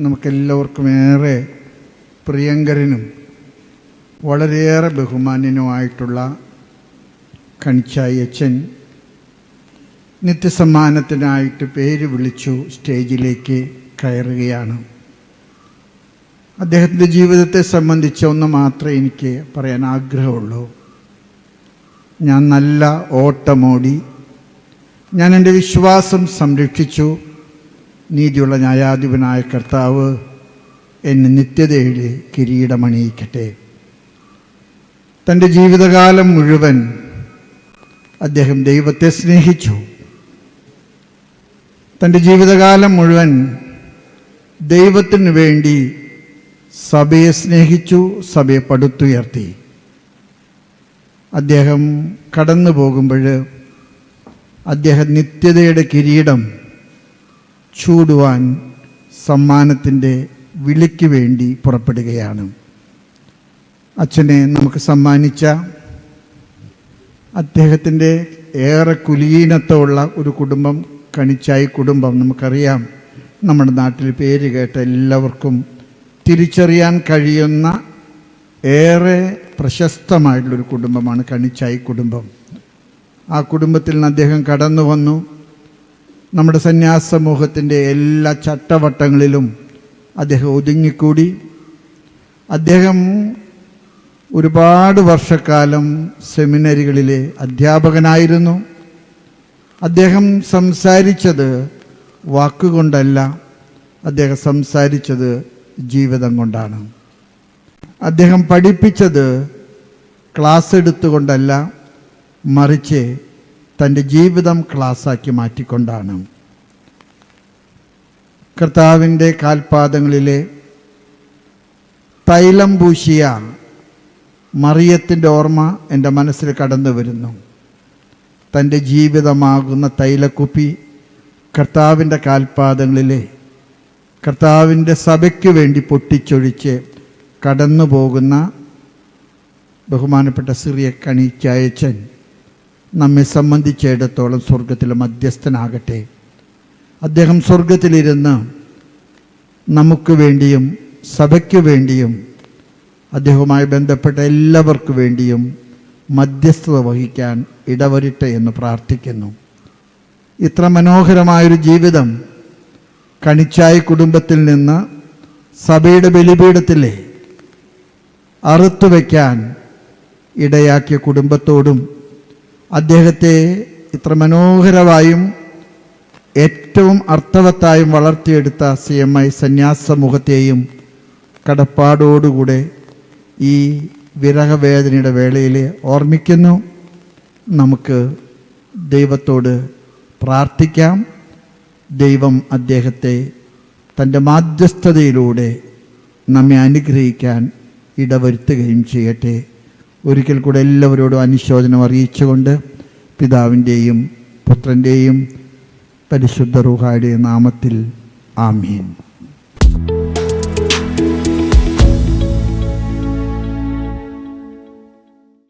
നമുക്കെല്ലാവർക്കും ഏറെ പ്രിയങ്കരനും വളരെയേറെ ബഹുമാന്യനുമായിട്ടുള്ള കണിച്ചായി അച്ഛൻ നിത്യസമ്മാനത്തിനായിട്ട് പേര് വിളിച്ചു സ്റ്റേജിലേക്ക് കയറുകയാണ്. അദ്ദേഹത്തിന്റെ ജീവിതത്തെ സംബന്ധിച്ച് ഒന്ന് മാത്രമേ എനിക്ക് പറയാൻ ആഗ്രഹമുള്ളൂ. ഞാൻ നല്ല ഓട്ടമോടി. ഞാൻ എന്റെ വിശ്വാസം സംരക്ഷിച്ചു. നീതിയുള്ള ന്യായാധിപനായ കർത്താവ് എന്നെ നിത്യതയിൽ കിരീടമണിയിക്കട്ടെ. തന്റെ ജീവിതകാലം മുഴുവൻ അദ്ദേഹം ദൈവത്തെ സ്നേഹിച്ചു. തന്റെ ജീവിതകാലം മുഴുവൻ ദൈവത്തിന് വേണ്ടി സഭയെ സ്നേഹിച്ചു സഭയെ പടുത്തുയർത്തി. അദ്ദേഹം കടന്നു പോകുമ്പോൾ അദ്ദേഹം നിത്യതയുടെ കിരീടം ചൂടുവാൻ സമ്മാനത്തിന്റെ വിളിക്ക് വേണ്ടി പുറപ്പെടുകയാണ്. അച്ഛനെ നമുക്ക് സമ്മാനിച്ച അദ്ദേഹത്തിന്റെ ഏറെ കുലീനത്വമുള്ള ഒരു കുടുംബം കണിച്ചായി കുടുംബം നമുക്കറിയാം. നമ്മുടെ നാട്ടിൽ പേര് കേട്ട എല്ലാവർക്കും തിരിച്ചറിയാൻ കഴിയുന്ന ഏറെ പ്രശസ്തമായിട്ടുള്ളൊരു കുടുംബമാണ് കണിച്ചായി കുടുംബം. ആ കുടുംബത്തിൽ നിന്ന് അദ്ദേഹം കടന്നു വന്നു നമ്മുടെ സന്യാസ സമൂഹത്തിന്റെ എല്ലാ ചട്ടവട്ടങ്ങളിലും അദ്ദേഹം ഒതുങ്ങിക്കൂടി. അദ്ദേഹം ഒരുപാട് വർഷക്കാലം സെമിനറികളിലെ അധ്യാപകനായിരുന്നു. അദ്ദേഹം സംസാരിച്ചത് വാക്കുകൊണ്ടല്ല അദ്ദേഹം സംസാരിച്ചത് ജീവിതം കൊണ്ടാണ്. അദ്ദേഹം പഠിപ്പിച്ചത് ക്ലാസ് എടുത്തുകൊണ്ടല്ല മറിച്ച് തന്റെ ജീവിതം ക്ലാസ്സാക്കി മാറ്റിക്കൊണ്ടാണ്. കർത്താവിന്റെ കാൽപാദങ്ങളിലെ തൈലം പൂശിയ മറിയത്തിന്റെ ഓർമ്മ എന്റെ മനസ്സിൽ കടന്നു വരുന്നു. തന്റെ ജീവിതമാകുന്ന തൈലക്കുപ്പി കർത്താവിന്റെ കാൽപാദങ്ങളിലെ കർത്താവിന്റെ സഭയ്ക്ക് വേണ്ടി പൊട്ടിച്ചൊഴിച്ച് കടന്നു പോകുന്ന ബഹുമാനപ്പെട്ട സിറിയ കണിച്ചയച്ചൻ. നമ്മെ സംബന്ധിച്ചിടത്തോളം സ്വർഗത്തിലെ മധ്യസ്ഥനാകട്ടെ. അദ്ദേഹം സ്വർഗത്തിലിരുന്ന് നമുക്ക് വേണ്ടിയും സഭയ്ക്ക് വേണ്ടിയും അദ്ദേഹവുമായി ബന്ധപ്പെട്ട എല്ലാവർക്കു വേണ്ടിയും മധ്യസ്ഥത വഹിക്കാൻ ഇടവരട്ടെ എന്ന് പ്രാർത്ഥിക്കുന്നു. ഇത്ര മനോഹരമായൊരു ജീവിതം കണിച്ചായി കുടുംബത്തിൽ നിന്ന് സഭയുടെ ബലിപീഠത്തിലെ അറുത്തു വയ്ക്കാൻ ഇടയാക്കിയ കുടുംബത്തോടും അദ്ദേഹത്തെ ഇത്ര മനോഹരമായും ഏറ്റവും അർത്ഥവത്തായും വളർത്തിയെടുത്ത സി എം ഐ സന്യാസ സമൂഹത്തെയും കടപ്പാടോടുകൂടെ ഈ വിരഹവേദനയുടെ വേളയിൽ ഓർമ്മിക്കുന്നു. നമുക്ക് ദൈവത്തോട് പ്രാർത്ഥിക്കാം. ദൈവം അദ്ദേഹത്തെ തന്റെ മാധ്യസ്ഥതയിലൂടെ നമ്മെ അനുഗ്രഹിക്കാൻ ഇടവരുത്തുകയും ചെയ്യട്ടെ. ഒരിക്കൽ കൂടെ എല്ലാവരോടും അനുശോചനം അറിയിച്ചുകൊണ്ട് പിതാവിന്റെയും പുത്രന്റെയും പരിശുദ്ധ റുഹായുടെ നാമത്തിൽ ആമീൻ.